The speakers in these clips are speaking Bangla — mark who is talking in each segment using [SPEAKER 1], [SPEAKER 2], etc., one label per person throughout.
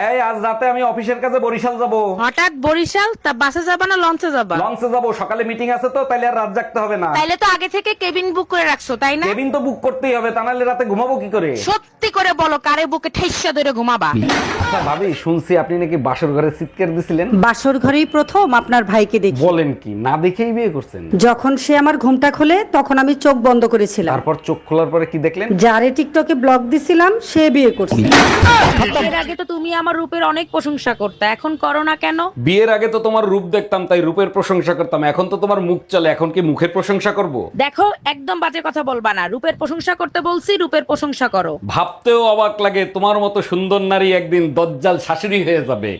[SPEAKER 1] এই আজ রাতে আমি অফিসের কাছে বরিশাল যাব।
[SPEAKER 2] হঠাৎ বরিশাল তা বাসে যাবা না লঞ্চে যাবা?
[SPEAKER 1] লঞ্চে যাব সকালে মিটিং আছে তো তাইলে আর রাত জাগতে হবে না।
[SPEAKER 2] তাইলে তো আগে থেকে কেবিন বুক করে রাখছো তাই না?
[SPEAKER 1] কেবিন তো বুক করতেই হবে তা নাহলে রাতে ঘুমাবো কি করে?
[SPEAKER 2] সত্যি করে বলো কারে বুকে ঠেসা ধরে ঘুমাবা?
[SPEAKER 1] আচ্ছা ভাবি শুনছি আপনি নাকি বাসর ঘরে চিৎকার দিছিলেন।
[SPEAKER 3] বাসর ঘরেই প্রথম আপনার ভাইকে দেখি।
[SPEAKER 1] বলেন কি না দেখেই বিয়ে করছেন?
[SPEAKER 3] যখন সে আমার ঘুমটা খোলে তখন আমি চোখ বন্ধ করেছিলাম।
[SPEAKER 1] তারপর চোখ খোলার পরে কি দেখলেন?
[SPEAKER 3] যারে টিকটকে ব্লক দিছিলাম সে বিয়ে করছে।
[SPEAKER 2] এর আগে তো তুমি আমার রূপের অনেক প্রশংসা করতে। এখন করো না কেন?
[SPEAKER 1] বিয়ের আগে তো তোমার রূপ দেখতাম তাই রূপের প্রশংসা করতাম। এখন তো তোমার মুখ চলে এখন কি মুখের প্রশংসা করব?
[SPEAKER 2] দেখো একদম বাজে কথা বলবা না। রূপের প্রশংসা করতে বলছি রূপের প্রশংসা করো।
[SPEAKER 1] ভাবতেও অবাক লাগে তোমার মতো সুন্দর নারী একদিন দজ্জাল শাশুড়ি হয়ে যাবে।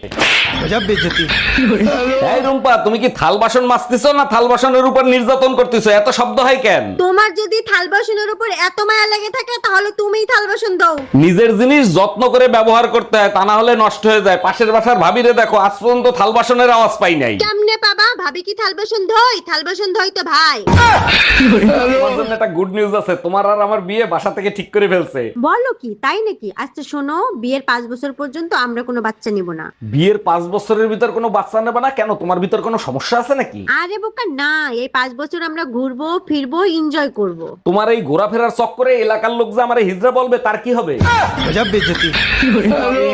[SPEAKER 1] এই রুম্পা তুমি কি থাল বাসন মাজতেছো না থাল বাসনের উপর নির্যাতন করতেছো? এত শব্দ হয় কেন?
[SPEAKER 4] তোমার যদি থাল বাসনের উপর এত মায়া লেগে থাকে তাহলে তুমিই থাল বাসন দাও।
[SPEAKER 1] নিজের জিনিস যত্ন করে ব্যবহার করতে হয় তা না হলে নষ্ট হয়ে যায়। পাশের বাসার ভাবিরে দেখো আজ পর্যন্ত থাল বাসনের আওয়াজ পাই নাই।
[SPEAKER 4] কেমনে পাবা ভাবি কি থাল বাসন ধোই? থাল বাসন ধোই তো ভাই।
[SPEAKER 1] তোমার জন্য একটা গুড নিউজ আছে। তোমার আর আমার বিয়ে বাসা থেকে ঠিক করে ফেলছে।
[SPEAKER 4] বলো কি তাই নাকি? আচ্ছা শোনো বিয়ের পাঁচ বছর পর্যন্ত আমরা কোনো বাচ্চা নিব না।
[SPEAKER 1] বিয়ের পাঁচ বছরের ভিতর কোনো বাচ্চা নেবে না? কেন? তোমার ভিতর কোনো সমস্যা আছে নাকি?
[SPEAKER 4] আরে বোকা না। এই পাঁচ বছর আমরা ঘুরবো ফিরবো এনজয় করব।
[SPEAKER 1] তোমার এই ঘোরাফেরার চক্করে এলাকার লোক যে আমার হিজড়া বলবে তার কি হবে?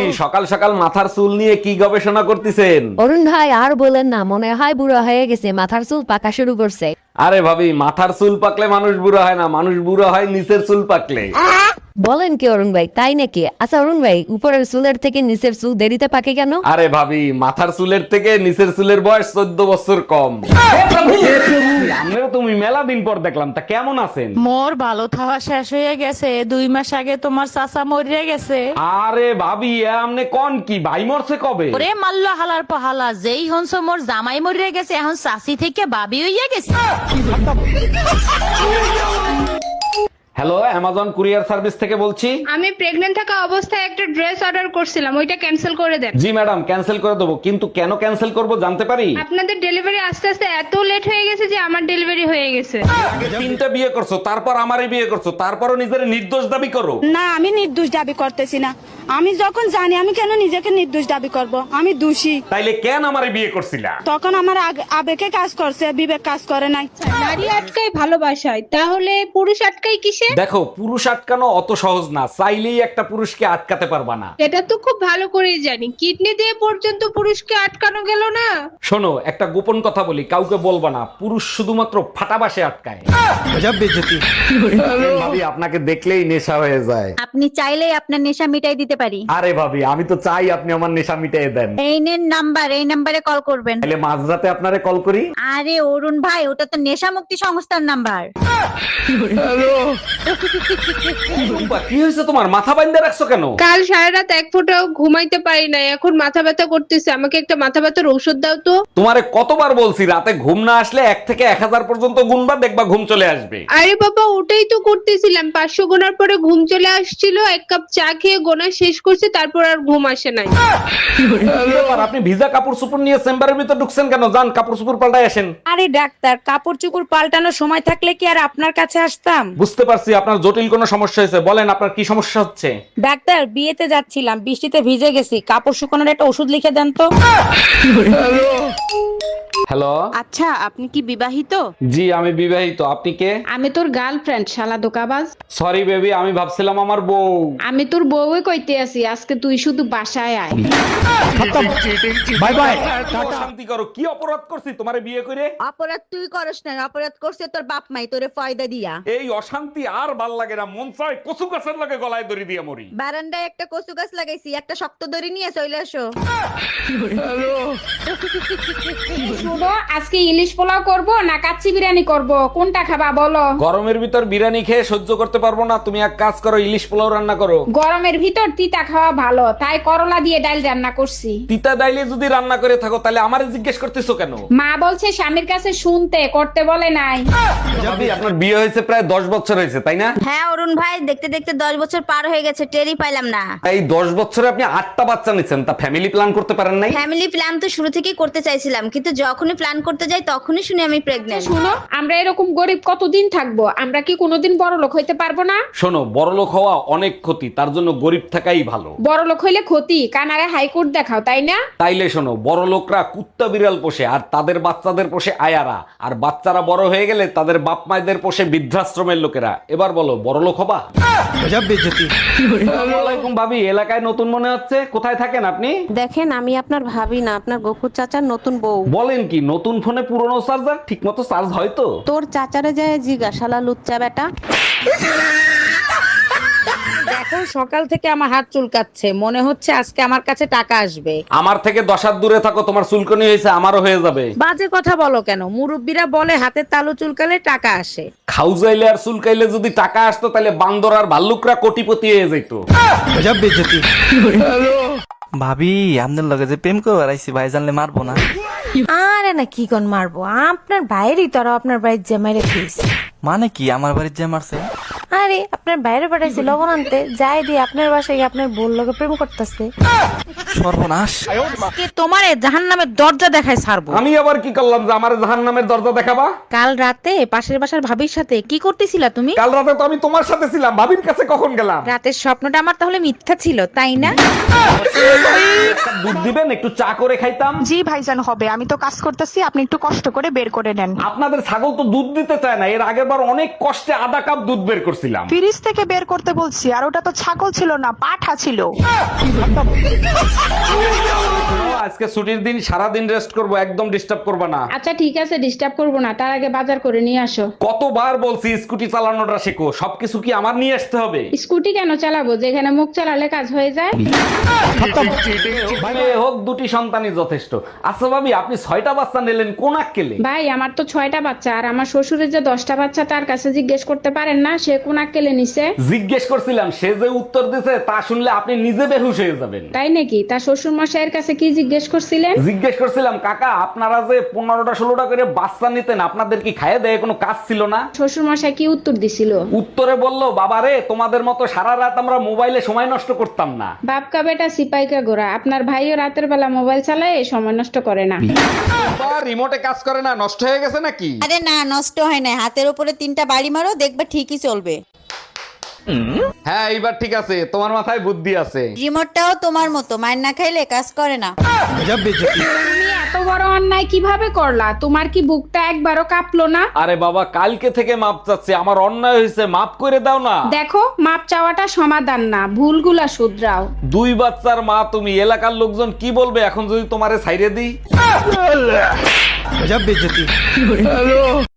[SPEAKER 1] এই সকাল সকাল মাথার চুল নিয়ে কি গবেষণা করতেছেন?
[SPEAKER 5] অরুণ ভাই আর বলেন না মনে হয় বুড়ো হয়ে গেছে মাথার চুল পাকা শুরু করছে।
[SPEAKER 1] আরে ভাবি মাথার চুল পাকলে মানুষ বুড়া হয় না মানুষ বুড়া হয় নিচের চুল পাকলে।
[SPEAKER 5] বলেন কি অরুণ ভাই তাই নাকি? আচ্ছা অরুণ ভাই উপরের চুলের থেকে নিচের চুল দেরিতে পাকে কেন?
[SPEAKER 1] আরে ভাবি মাথার চুলের থেকে নিচের চুলের বয়স চোদ্দ বছর কম। তুমি মেলা দিন পর দেখলাম তা কেমন আছেন?
[SPEAKER 2] মোর ভালো থাওয়া শেষ হয়ে গেছে দুই মাস আগে তোমার চাচা মরিয়া গেছে।
[SPEAKER 1] আরে ভাবি আমনে কোন কি ভাই মরছে কবে?
[SPEAKER 2] ওরে মাল্ল হালার পাহালা যেই হনস মোর জামাই মরিয়া গেছে এখন চাষি থেকে বাবি হইয়া গেছে।
[SPEAKER 1] হ্যালো অ্যামাজন কুরিয়ার সার্ভিস থেকে বলছি।
[SPEAKER 6] আমি প্রেগনেন্ট থাকা অবস্থায় একটা ড্রেস অর্ডার করছিলাম ওইটা ক্যান্সেল করে দেন।
[SPEAKER 1] জি ম্যাডাম ক্যান্সেল করে দেবো। কিন্তু কেন ক্যান্সেল করব জানতে পারি?
[SPEAKER 6] আপনাদের ডেলিভারি আস্তে আস্তে এত লেট হয়ে গেছে যে আমার ডেলিভারি হয়ে গেছে।
[SPEAKER 1] আগে তিনটা বিয়ে করছ তারপর আমারই বিয়ে করছ তারপরও নিজের নির্দোষ দাবি করো।
[SPEAKER 7] না আমি নির্দোষ দাবি করতেছি না। আমি যখন জানি আমি কেন নিজেকে নির্দোষ দাবি করব? আমি দোষী।
[SPEAKER 1] তাইলে কেন আমারই বিয়ে করছিলা?
[SPEAKER 7] তখন আমার আগ- আবেগে কাজ করছে বিবেক কাজ করে নাই।
[SPEAKER 6] নারী আটকাই ভালোবাসায় তাহলে পুরুষ আটকাই কিসে?
[SPEAKER 1] দেখো পুরুষ আটকানো অত সহজ না চাইলেই একটা পুরুষকে আটকাতে পারবা না।
[SPEAKER 6] এটা তো খুব ভালো করেই জানি কিডনি দিয়ে পর্যন্ত পুরুষকে আটকানো গেল না?
[SPEAKER 1] শোনো একটা গোপন কথা বলি কাউকে বলবা না পুরুষ শুধুমাত্র ফাটাবাসে আটকায়। ভাবি আপনাকে দেখলেই নেশা হয়ে যায়।
[SPEAKER 4] আপনি চাইলেই আপনার নেশা মিটাই দিতে পারি।
[SPEAKER 1] আরে ভাবি আমি তো চাই আপনি আমার নেশা মিটিয়ে দেন।
[SPEAKER 4] এই নেন নাম্বার এই নাম্বারে কল করবেন।
[SPEAKER 1] তাহলে মাঝরাতে আপনারে কল করি?
[SPEAKER 4] আরে অরুণ ভাই ওটা তো নেশা মুক্তি সংস্থার নাম্বার।
[SPEAKER 1] কি হয়েছে তোমার? মাথা বাইন্দে রাখছো কেন?
[SPEAKER 6] কাল সারা রাত এক ফোঁটাও ঘুমাইতে পারি নাই। এখন মাথা ব্যথা করতেছে। আমাকে একটা মাথা ব্যথার ঔষধ দাও তো।
[SPEAKER 1] তোমারে কতবার বলছি রাতে ঘুম না আসলে এক থেকে এক হাজার পর্যন্ত গুনবা দেখবা ঘুম চলে আসবে।
[SPEAKER 6] আরে বাবা ওটাই তো করতেছিলাম। পাঁচশো গোনার পরে ঘুম চলে আসছিল। এক কাপ চা খেয়ে গোনা শেষ করছে তারপর আর ঘুম আসে নাই।
[SPEAKER 1] কি ব্যাপার, আপনি ভিজা কাপড় চোপড় নিয়ে চেম্বারের ভিতর ঢুকছেন কেন? যান কাপড় চোপড় পাল্টাই আসেন।
[SPEAKER 2] আরে ডাক্তার কাপড় চুপড় পাল্টানোর সময় থাকলে কি আর আপনার কাছে আসতাম?
[SPEAKER 1] বুঝতে পারছি আপনার জটিল কোনো সমস্যা হয়েছে। বলেন আপনার কি সমস্যা হচ্ছে?
[SPEAKER 2] ডাক্তার বিয়েতে যাচ্ছিলাম বৃষ্টিতে ভিজে গেছি। কাপড় শুকানোর একটা ওষুধ লিখে দেন তো।
[SPEAKER 1] হ্যালো?
[SPEAKER 8] আচ্ছা আপনি কি বিবাহিত?
[SPEAKER 1] জি আমি বিবাহিত। আপনি কে?
[SPEAKER 8] আমি তোর গার্লফ্রেন্ড শালা দোকাবাজ
[SPEAKER 1] সরি বেবি আমি ভাবছিলাম আমার বউ।
[SPEAKER 8] আমি তোর বউই কইতে আছি আজকে তুই শুধু বাসায় আয়।
[SPEAKER 1] বাই বাই শান্তি করো কি অপরাধ করছি তোমারে বিয়ে করে?
[SPEAKER 4] অপরাধ তুই করস না অপরাধ করছে তোর বাপ মাই তোরে ফয়দা দিয়া।
[SPEAKER 1] এই অশান্তি আর ভালো লাগে না মন চায় কচু গাছের লাগে গলায় দড়ি দিয়ে মরি।
[SPEAKER 4] বারান্দায় একটা কচু গাছ লাগাইছি একটা শক্ত দড়ি নিয়ে চলে আসো।
[SPEAKER 6] শুনো আজকে ইলিশ পোলাও করব না কাচ্চি বিরিয়ানি করব? কোনটা খাবা বলো?
[SPEAKER 1] গরমের ভিতর বিরিয়ানি খেয়ে সহ্য করতে পারব না। তুমি এক কাজ করো ইলিশ পোলাও রান্না করো।
[SPEAKER 6] গরমের ভিতর তিতা খাওয়া ভালো তাই করলা দিয়ে ডাল রান্না করছি।
[SPEAKER 1] তিতা ডাইলে যদি রান্না করে থাকো তাহলে আমারে জিজ্ঞেস করতেছো কেন?
[SPEAKER 6] মা বলছে স্বামীর কাছে শুনতে করতে বলে নাই।
[SPEAKER 1] আপনার বিয়ে হয়েছে প্রায় দশ বছর হয়েছে তাই না?
[SPEAKER 4] হ্যাঁ অরুণ ভাই দেখতে দেখতে দশ বছর পার হয়ে গেছে টেরই পাইলাম না।
[SPEAKER 1] এই দশ বছরে আপনি আটটা বাচ্চা নিচ্ছেন তা ফ্যামিলি প্ল্যান করতে পারেন নাই?
[SPEAKER 4] ফ্যামিলি প্ল্যান তো শুরু থেকেই করতে চাইছিলাম কিন্তু যখন
[SPEAKER 9] যখনই প্ল্যান করতে যাই তখনই শুনি আমি প্রেগনেন্ট
[SPEAKER 8] শুনো আমরা এরকম গরিব কতদিন থাকব? আমরা কি কোনোদিন বড় লোক হইতে পারব না?
[SPEAKER 1] শোনো বড়লোক হওয়া অনেক ক্ষতি তার জন্য গরিব থাকাই ভালো।
[SPEAKER 8] বড় লোক হইলে ক্ষতি কানারে হাইকোর্ট দেখাও তাই না?
[SPEAKER 1] তাইলে শোনো বড় লোকরা কুত্তা বিড়াল পোষে আর তাদের বাচ্চাদের পোষে আয়ারা। আর বাচ্চারা বড় হয়ে গেলে তাদের বাপ মায়েদের পোষে বৃদ্ধাশ্রমের লোকেরা। এবার বলো বড় লোক হবা? আসসালামু আলাইকুম ভাবি এলাকায় নতুন মনে হচ্ছে? কোথায় থাকেন আপনি?
[SPEAKER 10] দেখেন আমি আপনার ভাবি না আপনার গফুর চাচার নতুন বউ।
[SPEAKER 1] বলেন কি নতুন ফোনে পুরনো চার্জার ঠিক মতো চার্জ হয় তো?
[SPEAKER 10] তোর চাচারে যায় জিজ্ঞাসালা লুচ্চা বেটা।
[SPEAKER 2] দেখো সকাল থেকে আমার হাত চুলকাচ্ছে। মনে হচ্ছে আজকে আমার কাছে টাকা আসবে।
[SPEAKER 1] আমার থেকে দশ হাত দূরে থাকো তোমার চুলকনি হয়েছে আমারও হয়ে যাবে।
[SPEAKER 2] বাজে কথা বলো কেন? মুরব্বীরা বলে হাতের তালু চুলকালে টাকা আসে।
[SPEAKER 1] খাউজাইলে আর চুলকাইলে যদি টাকা আসতো তাহলে বান্দর আর ভাল্লুকরা কোটিপতি হয়ে যেত।
[SPEAKER 11] ভাবি আপনার লগে যে প্রেম করে বেড়াইছি ভাই জানলে মারবো না।
[SPEAKER 12] আরে না কি কোন মারবো? আপনার বাইরেই তো আরও আপনার বাড়ির জামাই রেখেছি
[SPEAKER 11] মানে কি আমার বাড়ির যে মারছে?
[SPEAKER 12] আরে আপনার বাইরে পাঠাইছি লবণ আনতে যাই দিয়ে আপনার বাসায় গিয়ে আপনার বোন লোকে প্রেম করতেছে।
[SPEAKER 11] সর্বনাশ।
[SPEAKER 2] কে তোমার জাহান নামের দরজা দেখায় ছাড়বো।
[SPEAKER 1] আমি আবার কি করলাম যে আমার জাহান নামের দরজা দেখাবা?
[SPEAKER 2] কাল রাতে পাশের বাসার ভাবির সাথে কি করতেছিলা তুমি?
[SPEAKER 1] কাল রাতে তো আমি তোমার সাথে ছিলাম ভাবির কাছে কখন গেলাম?
[SPEAKER 2] রাতের স্বপ্নটা আমার তাহলে মিথ্যা ছিল তাই না?
[SPEAKER 1] দুধ দিবেন একটু চা করে খাইতাম।
[SPEAKER 7] জি ভাইজান হবে। আমি তো কাজ করতেছি আপনি একটু কষ্ট করে বের করে নেন।
[SPEAKER 1] আপনাদের ছাগল তো দুধ দিতে চায় না এর আগের বার অনেক কষ্টে আধা কাপ দুধ বের করছিলাম।
[SPEAKER 7] ফ্রিজ থেকে বের করতে বলছি আর ওটা তো ছাগল ছিল না পাঠা ছিল।
[SPEAKER 1] আজকে ছুটির দিন সারা দিন রেস্ট করব একদম ডিস্টার্ব করবে না।
[SPEAKER 8] আচ্ছা ঠিক আছে ডিস্টার্ব করব না তার আগে বাজার করে নিয়ে আসো।
[SPEAKER 1] কতবার বলছি স্কুটি চালানোটা শেখো সবকিছু কি আমার নিয়ে আসতে হবে?
[SPEAKER 8] স্কুটি কেন চালাবো? যেখানে মুখ চালালে কাজ হয়ে যায়।
[SPEAKER 1] হোক দুটি সন্তানই যথেষ্ট। আচ্ছা ভাবি আপনি ছয়টা বাচ্চা নিলেন কোন আক্কেলে?
[SPEAKER 8] ভাই আমার তো ছয়টা বাচ্চা আর আমার শ্বশুরের যে দশটা বাচ্চা তার কাছে জিজ্ঞেস করতে পারেন না সে কোন আক্কেলে নিছে?
[SPEAKER 1] জিজ্ঞেস করছিলাম সে যে উত্তর দিছে তা শুনলে আপনি নিজে বেহুশ হয়ে যাবেন।
[SPEAKER 8] তাই নাকি? তার শ্বশুর মশাইয়ের কাছে কি জিজ্ঞেস করছিলেন?
[SPEAKER 1] জিজ্ঞেস করছিলাম কাকা আপনারা যে পনেরোটা ষোলোটা করে বাচ্চা নিতেন আপনাদের কি খাইয়ে দেয় কোনো কাজ ছিল না?
[SPEAKER 8] শ্বশুর মশাই কি উত্তর দিছিল?
[SPEAKER 1] উত্তরে বলল বাবারে তোমাদের মতো সারা রাত আমরা মোবাইলে সময় নষ্ট করতাম না।
[SPEAKER 8] বাপকা বেটা সিপাইকা গোরা আপনার ভাইও রাতের বেলা মোবাইল চালায় সময় নষ্ট করে না।
[SPEAKER 1] রিমোটে কাজ করে না নষ্ট হয়ে গেছে নাকি?
[SPEAKER 9] আরে না নষ্ট হয় না হাতের উপরে তিনটা বাড়ি মারো দেখবে ঠিকই চলবে।
[SPEAKER 1] হ্যাঁ এইবার ঠিক আছে। তোমার মাথায় বুদ্ধি আছে।
[SPEAKER 9] রিমোটটাও তোমার মতো মায়ের না খাইলে কাজ করে না।
[SPEAKER 8] তুমি এত বড় অন্যায় কীভাবে করলা? তোমার কি বুকটা একবারও কাঁপলো না?
[SPEAKER 1] আরে বাবা কালকে থেকে মাপ চাচ্ছে। আমার অন্যায় হয়েছে মাপ করে দাও না।
[SPEAKER 8] দেখো মাপ চাওয়াটা সমাধান না ভুলগুলা শুধরাও।
[SPEAKER 1] দুই বাচ্চার মা তুমি এলাকার লোকজন কি বলবে? এখন যদি তোমারে ছাইরে দিই?